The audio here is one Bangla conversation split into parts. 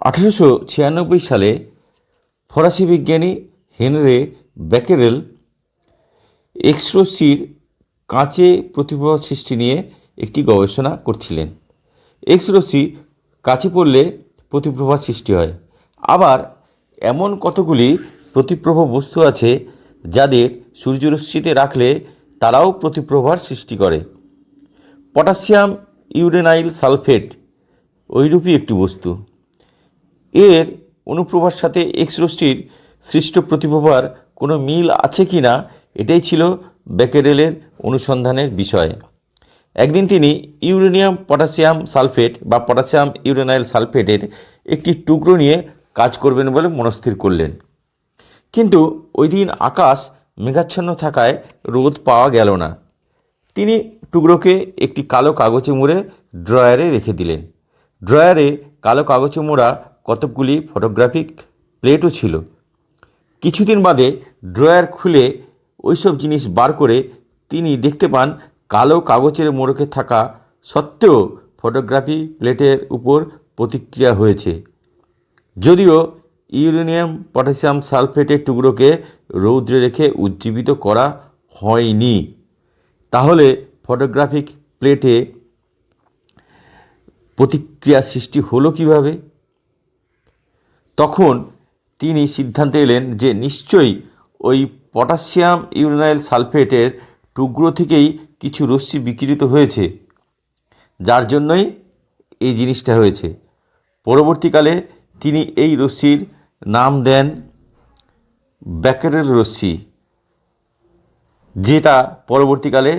আঠেরোশো ছিয়ানব্বই সালে ফরাসি বিজ্ঞানী হেনরে ব্যাকেরেল এক্সরোসির কাঁচে প্রতিপ্রভা সৃষ্টি নিয়ে একটি গবেষণা করছিলেন। এক্সরশ্মি কাছে পড়লে প্রতিপ্রভা সৃষ্টি হয়। আবার এমন কতগুলি প্রতিপ্রভ বস্তু আছে যাদের সূর্যরশ্মিতে রাখলে তারাও প্রতিপ্রভার সৃষ্টি করে। পটাশিয়াম ইউরেনাইল সালফেট ওইরূপই একটি বস্তু। এর অনুপ্রভার সাথে এক্স রশ্মির সৃষ্ট প্রতিপ্রভার কোনো মিল আছে কি না, এটাই ছিল ব্যাকেরেলের অনুসন্ধানের বিষয়। একদিন তিনি ইউরেনিয়াম পটাশিয়াম সালফেট বা পটাশিয়াম ইউরেনাইল সালফেটের একটি টুকরো নিয়ে কাজ করবেন বলে মনস্থির করলেন। কিন্তু ওই দিন আকাশ মেঘাচ্ছন্ন থাকায় রোদ পাওয়া গেল না। তিনি টুকরোকে একটি কালো কাগজে মুড়ে ড্রয়ারে রেখে দিলেন। ড্রয়ারে কালো কাগজে মোড়া কতকগুলি ফটোগ্রাফিক প্লেটও ছিল। কিছুদিন বাদে ড্রয়ার খুলে ওইসব জিনিস বার করে তিনি দেখতে পান কালো কাগজের মোড়কে থাকা সত্ত্বেও ফটোগ্রাফি প্লেটের উপর প্রতিক্রিয়া হয়েছে। যদিও ইউরেনিয়াম পটাশিয়াম সালফেটের টুকরোকে রৌদ্রে রেখে উজ্জীবিত করা হয়নি। তাহলে ফটোগ্রাফিক প্লেটে প্রতিক্রিয়া সৃষ্টি হলো কীভাবে? তখন তিনি সিদ্ধান্তে এলেন যে নিশ্চয়ই ওই পটাশিয়াম ইউরেনাইল সালফেটের টুকরো থেকেই কিছু রশ্মি বিকিরিত হয়েছে, যার জন্যই এই জিনিসটা হয়েছে। পরবর্তীকালে তিনি এই রশ্মির নাম দেন ব্যাকেরেল রশ্মি, যেটা পরবর্তীকালে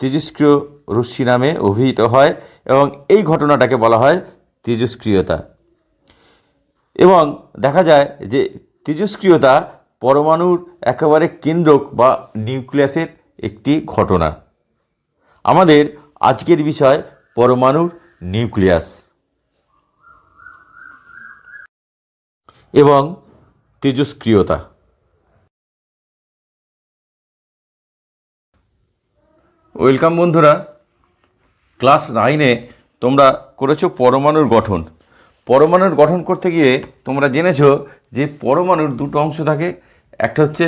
তেজস্ক্রিয় রশ্মি নামে অভিহিত হয় এবং এই ঘটনাটাকে বলা হয় তেজস্ক্রিয়তা। এবং দেখা যায় যে তেজস্ক্রিয়তা পরমাণুর একেবারে কেন্দ্রক বা নিউক্লিয়াসের একটি ঘটনা। আমাদের আজকের বিষয় পরমাণুর নিউক্লিয়াস। এবং তেজস্ক্রিয়তা। ওয়েলকাম বন্ধুরা, ক্লাস নাইনে তোমরা করেছ পরমাণুর গঠন। পরমাণুর গঠন করতে গিয়ে তোমরা জেনেছো যে পরমাণুর দুটো অংশ থাকে। একটা হচ্ছে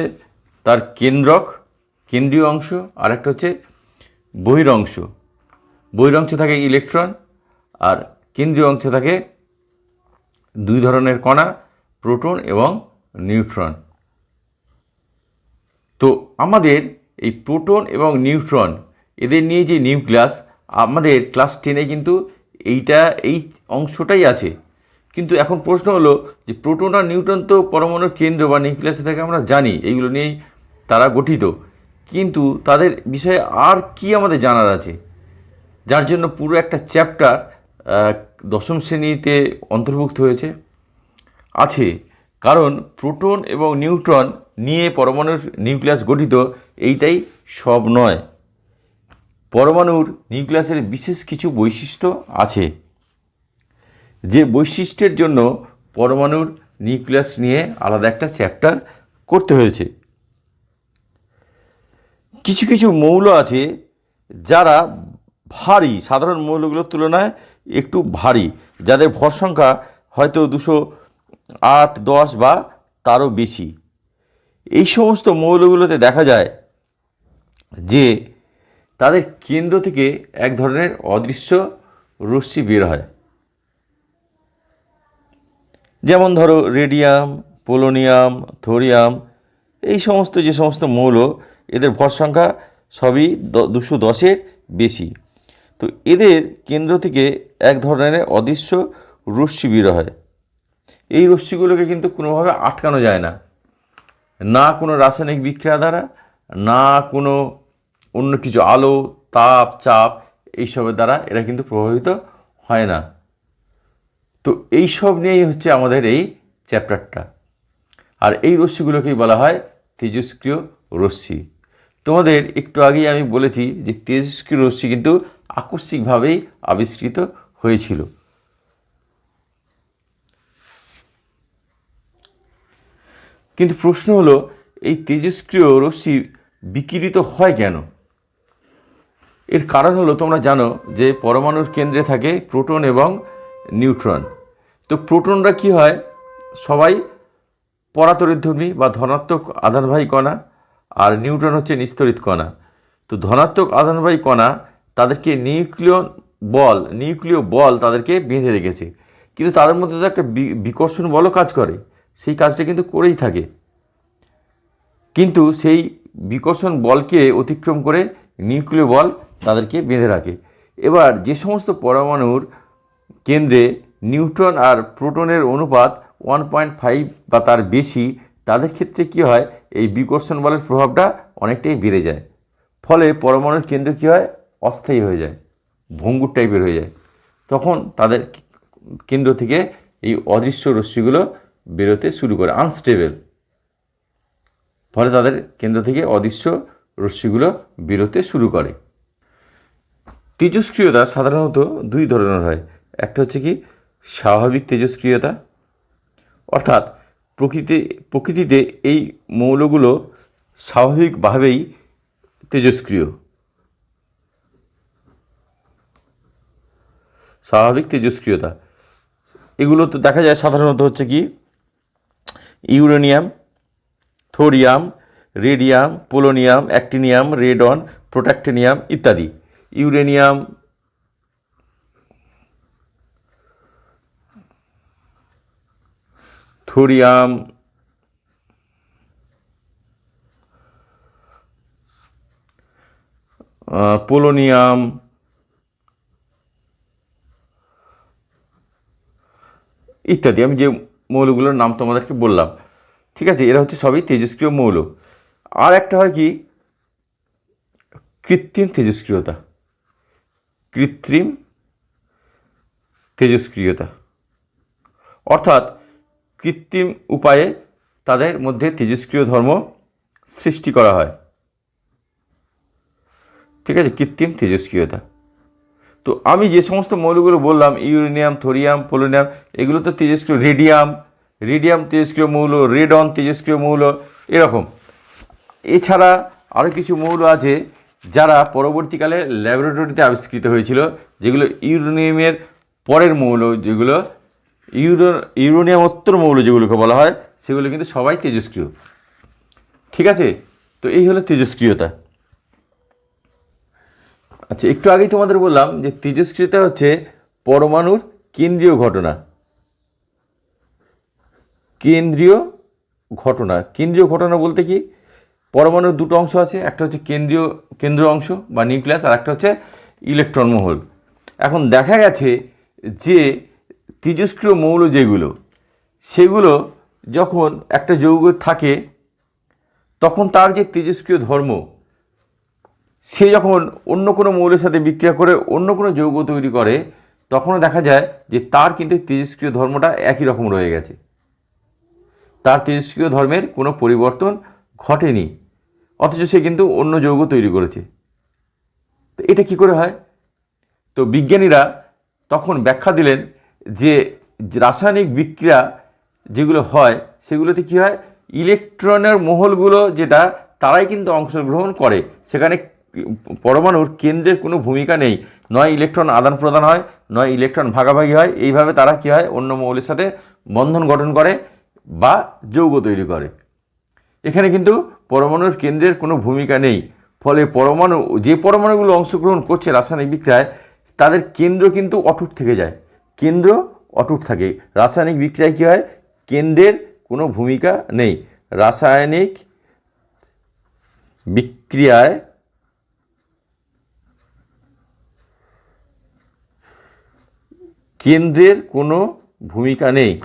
তার কেন্দ্রক, কেন্দ্রীয় অংশ, আর একটা হচ্ছে বহির অংশ বহির অংশে থাকে ইলেকট্রন, আর কেন্দ্রীয় অংশে থাকে দুই ধরনের কণা, প্রোটন এবং নিউট্রন। তো আমাদের এই প্রোটন এবং নিউট্রন, এদের নিয়ে যে নিউক্লিয়াস, আমাদের ক্লাস টেনে কিন্তু এইটা, এই অংশটাই আছে। কিন্তু এখন প্রশ্ন হলো যে প্রোটন আর নিউট্রন তো পরমাণুর কেন্দ্র বা নিউক্লিয়াসে থেকে আমরা জানি, এইগুলো নিয়েই তারা গঠিত। কিন্তু তাদের বিষয়ে আর কি আমাদের জানার আছে? যার জন্য পুরো একটা চ্যাপ্টার দশম শ্রেণীতে অন্তর্ভুক্ত হয়েছে। আছে, কারণ প্রোটন এবং নিউট্রন নিয়ে পরমাণুর নিউক্লিয়াস গঠিত এইটাই সব নয়। পরমাণুর নিউক্লিয়াসের বিশেষ কিছু বৈশিষ্ট্য আছে। যে বৈশিষ্ট্যের জন্য পরমাণুর নিউক্লিয়াস নিয়ে আলাদা একটা চ্যাপ্টার করতে হয়েছে। কিছু কিছু মৌল আছে যারা ভারী, সাধারণ মৌলগুলোর তুলনায় একটু ভারী, যাদের ভর সংখ্যা হয়তো দুশো আট, দশ বা তারও বেশি। এই সমস্ত মৌলগুলোতে দেখা যায় যে তাদের কেন্দ্র থেকে এক ধরনের অদৃশ্য রশ্মি বের হয়। যেমন ধরো রেডিয়াম, পোলোনিয়াম, থোরিয়াম, এই সমস্ত যে সমস্ত মৌল, এদের ভর সংখ্যা সবই দুশো দশের বেশি। তো এদের কেন্দ্র থেকে এক ধরনের অদৃশ্য রশ্মি বের হয়। এই রশ্মিগুলোকে কিন্তু কোনোভাবে আটকানো যায় না। না কোনো রাসায়নিক বিক্রিয়া দ্বারা, না কোনো অন্য কিছু, আলো, তাপ, চাপ, এইসবের দ্বারা এরা কিন্তু প্রভাবিত হয় না। তো এই সব নিয়েই হচ্ছে আমাদের এই চ্যাপ্টারটা। আর এই রশ্মিগুলোকেই বলা হয় তেজস্ক্রিয় রশ্মি। তোমাদের একটু আগেই আমি বলেছি যে তেজস্ক্রিয় রশ্মি কিন্তু আকস্মিকভাবেই আবিষ্কৃত হয়েছিল। কিন্তু প্রশ্ন হলো, এই তেজস্ক্রিয় রশ্মি বিকিরিত হয় কেন? এর কারণ হলো, তোমরা জানো যে পরমাণুর কেন্দ্রে থাকে প্রোটন এবং নিউট্রন। তো প্রোটনরা কি হয়? সবাই পরাতরিধর্মী বা ধনাত্মক আধানবাহী কণা, আর নিউট্রন হচ্ছে নিস্তরিত কণা। তো ধনাত্মক আধানবাহী কণা তাদেরকে নিউক্লিয় বল নিউক্লিয় বল তাদেরকে বেঁধে রেখেছে। কিন্তু তাদের মধ্যে তো একটা বিকর্ষণ বলও কাজ করে। সেই কাজটা কিন্তু করেই থাকে। কিন্তু সেই বিকর্ষণ বলকে অতিক্রম করে নিউক্লিয় বল তাদেরকে বেঁধে রাখে। এবার যে সমস্ত পরমাণুর কেন্দ্রে নিউট্রন আর প্রোটনের অনুপাত ওয়ান পয়েন্ট ফাইভ বা তার বেশি, তাদের ক্ষেত্রে কি হয়? এই বিকর্ষণ বলের প্রভাবটা অনেকটাই বেড়ে যায়। ফলে পরমাণুর কেন্দ্র কী হয়? অস্থায়ী হয়ে যায়, ভঙ্গুর টাইপের হয়ে যায়। তখন তাদের কেন্দ্র থেকে এই অদৃশ্য রশ্মিগুলো বেরোতে শুরু করে আনস্টেবল ফলে তাদের কেন্দ্র থেকে অদৃশ্য রশ্মিগুলো বেরোতে শুরু করে। তেজস্ক্রিয়তা সাধারণত দুই ধরনের হয়। একটা হচ্ছে কি স্বাভাবিক তেজস্ক্রিয়তা। অর্থাৎ প্রকৃতি, প্রকৃতিতে এই মৌলগুলো স্বাভাবিকভাবেই তেজস্ক্রিয়। স্বাভাবিক তেজস্ক্রিয়তা। এগুলো তো দেখা যায় সাধারণত হচ্ছে কি, uranium, thorium, radium, polonium, actinium, radon, protactinium ইত্যাদি। ইউরেনিয়াম থোরিয়াম পোলোনিয়াম ইত্যাদি। আমি যে মৌলগুলোর নাম তোমাদেরকে বললাম, ঠিক আছে? এরা হচ্ছে সবই তেজস্ক্রিয় মৌল। আর একটা হয় কি? কৃত্রিম তেজস্ক্রিয়তা। কৃত্রিম তেজস্ক্রিয়তা। অর্থাৎ কৃত্রিম উপায়ে তাদের মধ্যে তেজস্ক্রিয় ধর্ম সৃষ্টি করা হয়। ঠিক আছে? কৃত্রিম তেজস্ক্রিয়তা। তো আমি যে সমস্ত মৌলগুলো বললাম, ইউরেনিয়াম, থোরিয়াম পোলোনিয়াম এগুলো তো তেজস্ক্রিয় রেডিয়াম রেডিয়াম তেজস্ক্রিয় মৌল, রেডন তেজস্ক্রিয় মৌল, এরকম। এছাড়া আরও কিছু মৌল আছে যারা পরবর্তীকালে ল্যাবরেটরিতে আবিষ্কৃত হয়েছিল, যেগুলো ইউরেনিয়ামের পরের মৌল, যেগুলো ইউরো ইউরেনিয়ামোত্তর মৌল যেগুলোকে বলা হয়, সেগুলো কিন্তু সবাই তেজস্ক্রিয়। ঠিক আছে? তো এই হলো তেজস্ক্রিয়তা। আচ্ছা একটু আগেই তোমাদের বললাম যে তেজস্ক্রিয়তা হচ্ছে পরমাণুর কেন্দ্রীয় ঘটনা। কেন্দ্রীয় ঘটনা। কেন্দ্রীয় ঘটনা বলতে কি? পরমাণুর দুটো অংশ আছে, একটা হচ্ছে কেন্দ্রীয়, কেন্দ্র অংশ বা নিউক্লিয়াস, আর একটা হচ্ছে ইলেকট্রন মহল। এখন দেখা গেছে যে তেজস্ক্রিয় মৌল যেগুলো, সেগুলো যখন একটা যৌগ থাকে, তখন তার যে তেজস্ক্রিয় ধর্ম, সে যখন অন্য কোনো মৌলের সাথে বিক্রিয়া করে, অন্য কোনো যৌগ তৈরি করে, তখনও দেখা যায় যে তার কিন্তু তেজস্ক্রিয় ধর্মটা একই রকম রয়ে গেছে। তার তেজস্ক্রিয় ধর্মের কোনো পরিবর্তন ঘটেনি, অথচ সে কিন্তু অন্য যৌগ তৈরি করেছে। তো এটা কি করে হয়? তো বিজ্ঞানীরা তখন ব্যাখ্যা দিলেন যে রাসায়নিক বিক্রিয়া যেগুলো হয়, সেগুলোতে কী হয়? ইলেকট্রনের মহলগুলো যেটা, তারাই কিন্তু অংশগ্রহণ করে। সেখানে পরমাণুর কেন্দ্রের কোনো ভূমিকা নেই। নয় ইলেকট্রন আদান প্রদান হয়, নয় ইলেকট্রন ভাগাভাগি হয়। এইভাবে তারা কী হয়? অন্য মৌলের সাথে বন্ধন গঠন করে বা যৌগ তৈরি করে। এখানে কিন্তু পরমাণুর কেন্দ্রের কোনো ভূমিকা নেই। ফলে পরমাণু, যে পরমাণুগুলো অংশগ্রহণ করছে রাসায়নিক বিক্রিয়ায়, তাদের কেন্দ্র কিন্তু অটুট থেকে যায়। কেন্দ্র অটুট থাকে। রাসায়নিক বিক্রিয়ায় কী হয়? কেন্দ্রের কোনো ভূমিকা নেই। রাসায়নিক বিক্রিয়ায় কেন্দ্রের কোনো ভূমিকা নেই।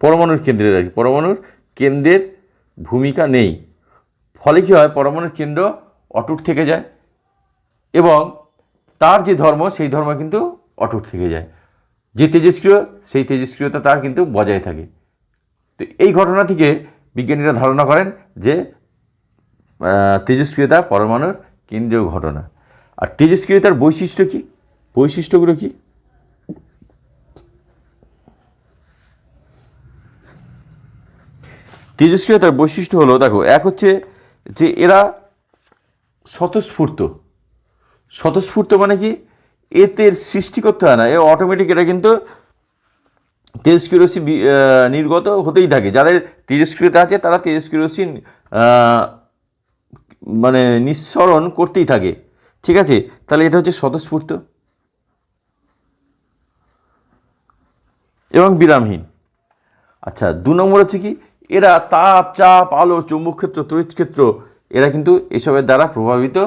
পরমাণুর কেন্দ্রের আর কি। পরমাণুর কেন্দ্রের ভূমিকা নেই। ফলে কী হয়? পরমাণুর কেন্দ্র অটুট থেকে যায়। এবং তার যে ধর্ম, সেই ধর্ম কিন্তু অটুট থেকে যায়। যে তেজস্ক্রিয়, সেই তেজস্ক্রিয়তা তার কিন্তু বজায় থাকে। তো এই ঘটনা থেকে বিজ্ঞানীরা ধারণা করেন যে তেজস্ক্রিয়তা পরমাণুর কেন্দ্রীয় ঘটনা। আর তেজস্ক্রিয়তার বৈশিষ্ট্য কি? বৈশিষ্ট্যগুলো কি? তেজস্ক্রিয়তার বৈশিষ্ট্য হলো, দেখো, এক হচ্ছে যে এরা স্বতঃস্ফূর্ত। স্বতঃস্ফূর্ত মানে কি? এতে সৃষ্টি করতে হয় না। এ অটোমেটিক এটা কিন্তু তেজস্ক্রিয় রশ্মি বি- নির্গত হতেই থাকে। যাদের তেজস্ক্রিয়তা আছে তারা তেজস্ক্রিয় রশ্মি আহ, মানে নিঃসরণ করতেই থাকে। ঠিক আছে? তাহলে এটা হচ্ছে স্বতঃস্ফূর্ত। এবং বিরামহীন। আচ্ছা দু নম্বর হচ্ছে কি? এরা তাপ চাপ আলো চুম্বক ক্ষেত্র তড়িৎ ক্ষেত্র এরা কিন্তু এসবের দ্বারা প্রভাবিত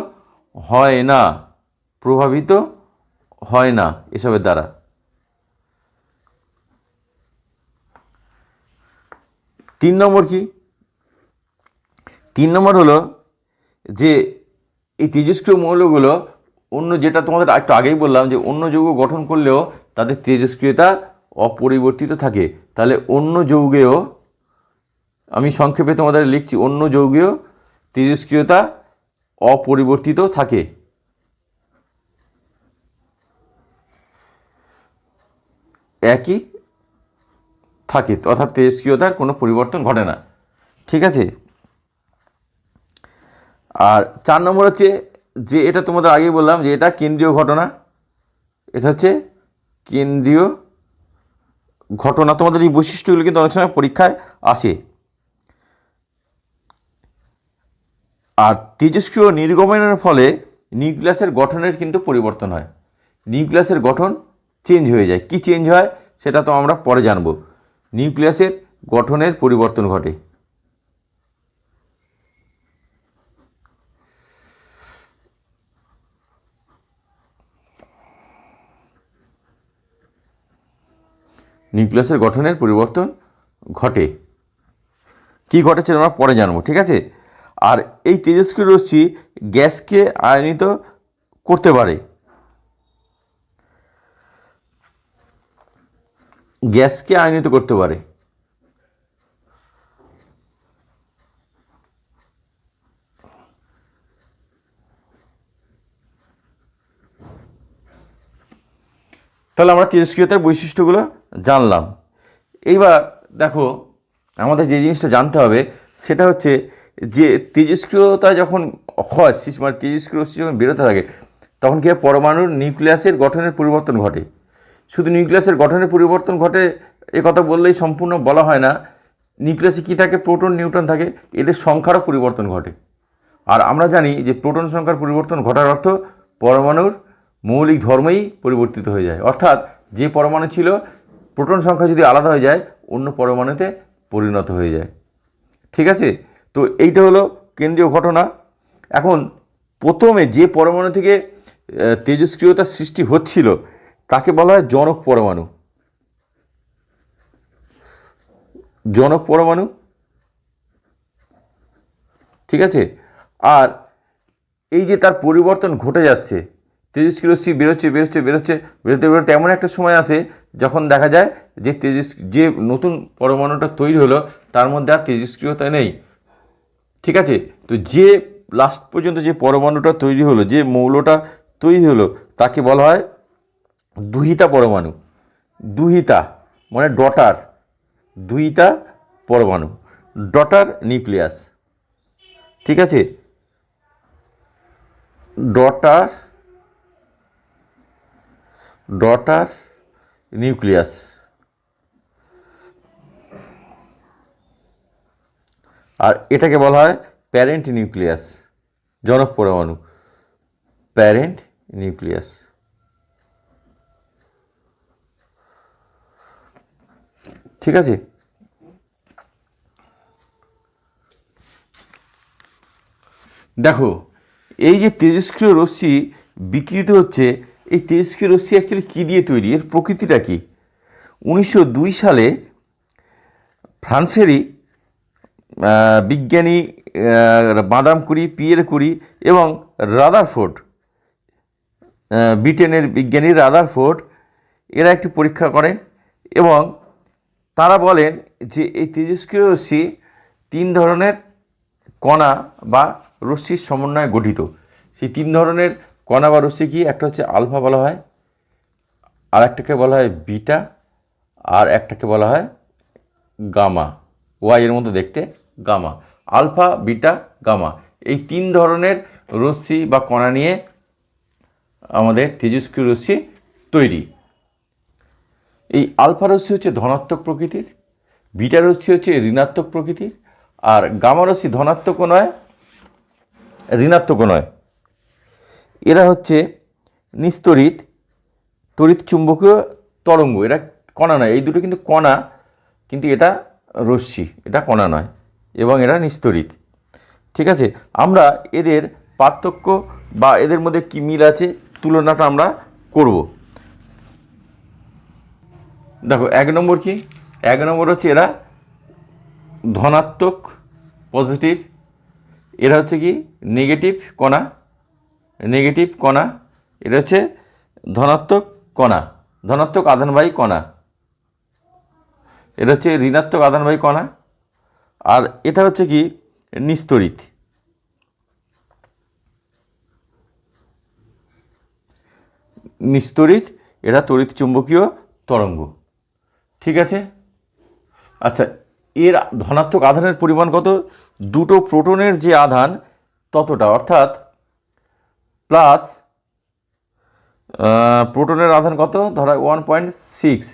হয় না। প্রভাবিত হয় না এসবের দ্বারা। তিন নম্বর কি? তিন নম্বর হলো যে এই তেজস্ক্রিয় মৌলগুলো অন্য যেটা তোমাদের একটু আগেই বললাম যে অন্য যৌগ গঠন করলেও তাদের তেজস্ক্রিয়তা অপরিবর্তিত থাকে। তাহলে অন্য যৌগেও আমি সংক্ষেপে তোমাদের লিখছি, অন্য যৌগেও তেজস্ক্রিয়তা অপরিবর্তিত থাকে। একই থাকে, অর্থাৎ তেজস্ক্রিয়তার কোনো পরিবর্তন ঘটে না। ঠিক আছে? আর চার নম্বর হচ্ছে যে এটা তোমাদের আগেই বললাম যে এটা কেন্দ্রীয় ঘটনা। এটা হচ্ছে কেন্দ্রীয় ঘটনা। তোমাদের এই বৈশিষ্ট্যগুলো কিন্তু অনেক সময় পরীক্ষায় আসে। আর তেজস্ক্রিয় নির্গমনের ফলে নিউক্লিয়াসের গঠনের কিন্তু পরিবর্তন হয়। নিউক্লিয়াসের গঠন চেঞ্জ হয়ে যায়। কি চেঞ্জ হয়? সেটা তো আমরা পরে জানব। নিউক্লিয়াসের গঠনের পরিবর্তন ঘটে। নিউক্লিয়াসের গঠনের পরিবর্তন ঘটে। কি ঘটেছে আমরা পরে জানব, ঠিক আছে? আর এই তেজস্ক্রিয় রশ্মি গ্যাসকে আয়নিত করতে পারে। গ্যাসকে আয়নিত করতে পারে। তাহলে আমরা তেজস্ক্রিয়তার বৈশিষ্ট্যগুলো জানলাম। এইবার দেখো, আমাদের যে জিনিসটা জানতে হবে, সেটা হচ্ছে যে তেজস্ক্রিয়তা যখন হয় মানে তেজস্ক্রিয় যখন বেরোতে থাকে, তখন কি পরমাণুর নিউক্লিয়াসের গঠনের পরিবর্তন ঘটে। শুধু নিউক্লিয়াসের গঠনের পরিবর্তন ঘটে, এ কথা বললেই সম্পূর্ণ বলা হয় না। নিউক্লিয়াসে কী থাকে? প্রোটন, নিউট্রন থাকে। এদের সংখ্যারও পরিবর্তন ঘটে। আর আমরা জানি যে প্রোটন সংখ্যার পরিবর্তন ঘটার অর্থ পরমাণুর মৌলিক ধর্মই পরিবর্তিত হয়ে যায়। অর্থাৎ যে পরমাণু ছিল, প্রোটন সংখ্যা যদি আলাদা হয়ে যায়, অন্য পরমাণুতে পরিণত হয়ে যায়। ঠিক আছে? তো এইটা হলো কেন্দ্রীয় ঘটনা। এখন প্রথমে যে পরমাণু থেকে তেজস্ক্রিয়তার সৃষ্টি হচ্ছিল তাকে বলা হয় জনক পরমাণু। জনক পরমাণু? ঠিক আছে? আর এই যে তার পরিবর্তন ঘটে যাচ্ছে, তেজস্ক্রিয় রশ্মি বেরোচ্ছে বেরোচ্ছে বেরোচ্ছে, বেরোতে বেরোতে এমন একটা সময় আসে যখন দেখা যায় যে তেজস, যে নতুন পরমাণুটা তৈরি হলো, তার মধ্যে আর তেজস্ক্রিয়তা নেই। ঠিক আছে? তো যে লাস্ট পর্যন্ত যে পরমাণুটা তৈরি হলো, যে মৌলটা তৈরি হলো, তাকে বলা হয় দুহিতা পরমাণু, দুহিতা মানে ডটার দুইটা পরমাণু, ডটার নিউক্লিয়াস, ঠিক আছে? Daughter daughter nucleus. আর এটাকে বলা হয় প্যারেন্ট নিউক্লিয়াস, জনক পরমাণু, প্যারেন্ট নিউক্লিয়াস। ঠিক আছে? দেখো, এই যে তেজস্ক্রিয় রশ্মি বিকৃত হচ্ছে, এই তেজস্ক্রিয় রশ্মি অ্যাকচুয়ালি কী দিয়ে তৈরি? এর প্রকৃতিটা কী? উনিশশো দুই সালে ফ্রান্সেরই বিজ্ঞানী বাদাম কুড়ি, পিয়ের কুড়ি এবং রাদারফোর্ড ব্রিটেনের বিজ্ঞানী রাদারফোর্ড, এরা একটি পরীক্ষা করেন এবং তারা বলেন যে এই তেজস্ক্রিয় রশ্মি তিন ধরনের কণা বা রশ্মির সমন্বয়ে গঠিত। সেই তিন ধরনের কণা বা রশ্মি কি? একটা হচ্ছে আলফা বলা হয় আর একটাকে বলা হয় বিটা, আর একটাকে বলা হয় গামা। ওয়াই এর মতো দেখতে গামা। Alpha, beta, gamma. এই তিন ধরনের রশ্মি বা কণা নিয়ে আমাদের তেজস্ক্রিয় রশ্মি তৈরি। এই আলফা রশ্মি হচ্ছে ধনাত্মক প্রকৃতির, বিটা রশ্মি হচ্ছে ঋণাত্মক প্রকৃতির, আর গামা রশ্মি ধনাত্মকও নয়, ঋণাত্মকও নয়। এরা হচ্ছে নিস্তরিত, তড়িৎ চুম্বকীয় তরঙ্গ। এরা কণা নয়, এই দুটো কিন্তু কণা, কিন্তু এটা রশ্মি, এটা কণা নয়, এবং এরা নিস্তরিত। ঠিক আছে, আমরা এদের পার্থক্য বা এদের মধ্যে কী মিল আছে, তুলনাটা আমরা করব। দেখো, এক নম্বর কি? এক নম্বর হচ্ছে এরা ধনাত্মক পজিটিভ এরা হচ্ছে কি? নেগেটিভ কণা নেগেটিভ কণা এটা হচ্ছে ধনাত্মক কণা, ধনাত্মক আধানবাহী কণা। এটা হচ্ছে ঋণাত্মক আধানবাহী কণা, আর এটা হচ্ছে কি? নিস্তরিত। নিস্তরিত, এরা তড়িৎ চুম্বকীয় তরঙ্গ। ঠিক আছে? আচ্ছা এর ধনাত্মক আধানের পরিমাণ কত? দুটো প্রোটনের যে আধান ততটা, অর্থাৎ প্লাস প্রোটনের আধান কত? ধরা ওয়ান পয়েন্ট সিক্স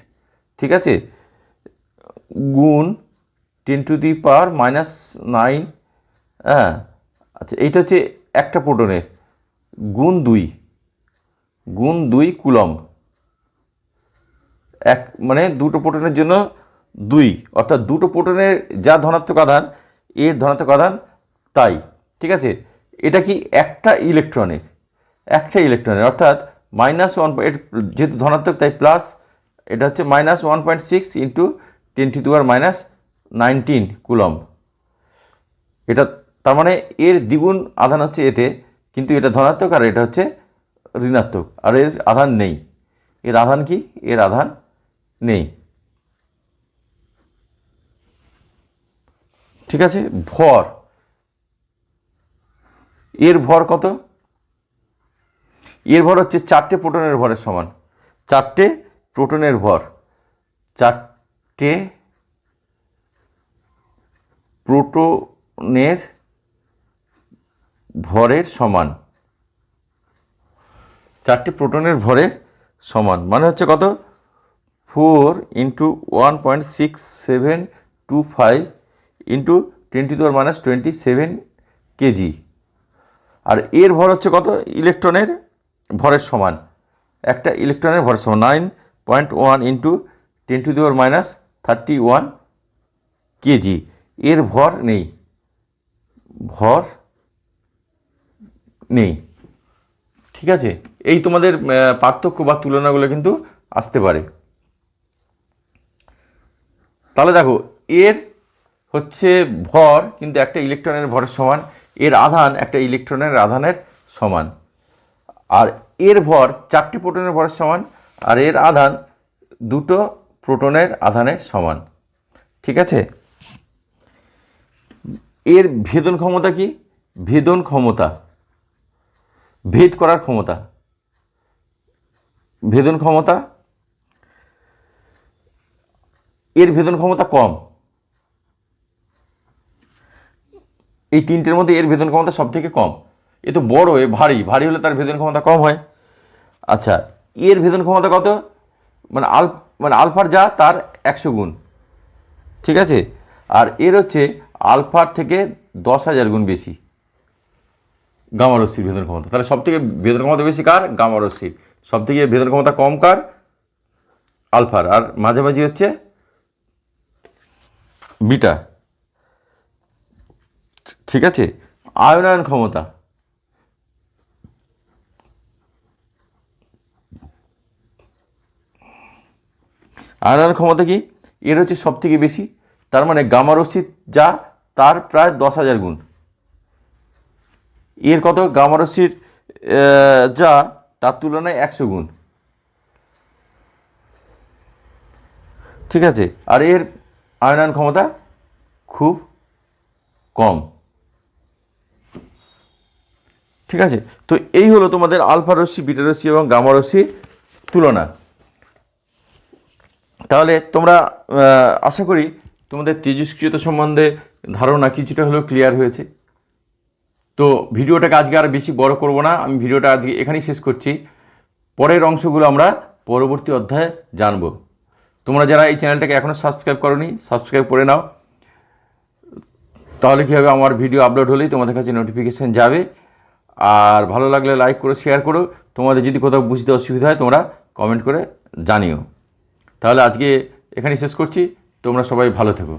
ঠিক আছে? গুণ ten to the power minus nine হ্যাঁ আচ্ছা এইটা হচ্ছে একটা প্রোটনের, গুণ দুই গুণ দুই কুলম এক মানে দুটো প্রোটনের জন্য দুই। অর্থাৎ দুটো প্রোটনের যা ধনাত্মক আধান, এর ধনাত্মক আধান তাই, ঠিক আছে? এটা কি একটা ইলেকট্রনের? একটা ইলেকট্রনের, অর্থাৎ মাইনাস ওয়ান পয়েন্ট যেহেতু ধনাত্মক, তাই প্লাস এটা হচ্ছে minus one point six into ten to দুয়ার মাইনাস নাইনটিন কুলম এটা, তার মানে এর দ্বিগুণ আধান হচ্ছে এতে, কিন্তু এটা ধনাত্মক আর এটা হচ্ছে ঋণাত্মক, আর এর আধান নেই। এর আধান কি? এর আধান নেই। ঠিক আছে? ভর। এর ভর কত? এর ভর হচ্ছে চারটে প্রোটনের ভরের সমান। চারটে প্রোটনের ভর। চারটে প্রোটনের ভরের সমান। চারটে প্রোটনের ভরের সমান। মানে হচ্ছে কত? Four into one point six seven two five into twenty to minus twenty seven KG. আর এর ভর হচ্ছে কত? ইলেকট্রনের ভরের সমান। একটা ইলেকট্রনের ভরের সমান। Nine point one into ten to minus thirty one KG. এর ভর নেই। ভর নেই। ঠিক আছে? এই তোমাদের পার্থক্য বা তুলনাগুলো কিন্তু আসতে পারে। তাহলে দেখো, এর হচ্ছে ভর কিন্তু একটা ইলেকট্রনের ভরের সমান, এর আধান একটা ইলেকট্রনের আধানের সমান। আর এর ভর চারটি প্রোটনের ভরের সমান, আর এর আধান দুটো প্রোটনের আধানের সমান। ঠিক আছে? এর ভেদন ক্ষমতা কি? ভেদন ক্ষমতা। ভেদ করার ক্ষমতা। ভেদন ক্ষমতা এর ভেদন ক্ষমতা কম। এই তিনটের মধ্যে এর ভেদন ক্ষমতা সব থেকে কম। এ তো বড়, এ ভারী। ভারী হলে তার ভেদন ক্ষমতা কম হয়। আচ্ছা এর ভেদন ক্ষমতা কত? মানে আল মানে আলফার যা, তার একশো গুণ। ঠিক আছে? আর এর হচ্ছে আলফার থেকে দশ হাজার গুণ বেশি। গামারস্যির ভেদন ক্ষমতা। তাহলে সব থেকে ভেদন ক্ষমতা বেশি কার? গামারস্যির সব থেকে ভেদন ক্ষমতা কম কার? আলফার। আর মাঝামাঝি হচ্ছে বিটা। ঠিক আছে? আয়নায়ন ক্ষমতা। আয়নায়ন ক্ষমতা কি? এর হচ্ছে সব থেকে বেশি। তার মানে গামারস্যি যা, তার প্রায় দশ হাজার গুণ। এর কত? গামারস্যির যা, তার তুলনায় একশো গুণ। ঠিক আছে? আর এর আয়নায়ন ক্ষমতা খুব কম। ঠিক আছে? তো এই হলো তোমাদের আলফা রশ্মি, বিটা রশ্মি এবং গামা রশ্মির তুলনা। তাহলে তোমরা আশা করি তোমাদের তেজস্ক্রিয়তা সম্বন্ধে ধারণা কিছুটা হলেও ক্লিয়ার হয়েছে। তো ভিডিওটাকে আজকে আর বেশি বড় করব না, আমি ভিডিওটা আজকে এখানেই শেষ করছি। পরের অংশগুলো আমরা পরবর্তী অধ্যায়ে জানব। তোমরা যারা এই চ্যানেলটাকে এখনও সাবস্ক্রাইব করনি সাবস্ক্রাইব করে নাও। তাহলে কী হবে, আমার ভিডিও আপলোড হলেই তোমাদের কাছে নোটিফিকেশান যাবে। আর ভালো লাগলে লাইক করো শেয়ার করো। তোমাদের যদি কোথাও বুঝতে অসুবিধা হয়, তোমরা কমেন্ট করে জানিও। তাহলে আজকে এখানে শেষ করছি। তোমরা সবাই ভালো থেকো।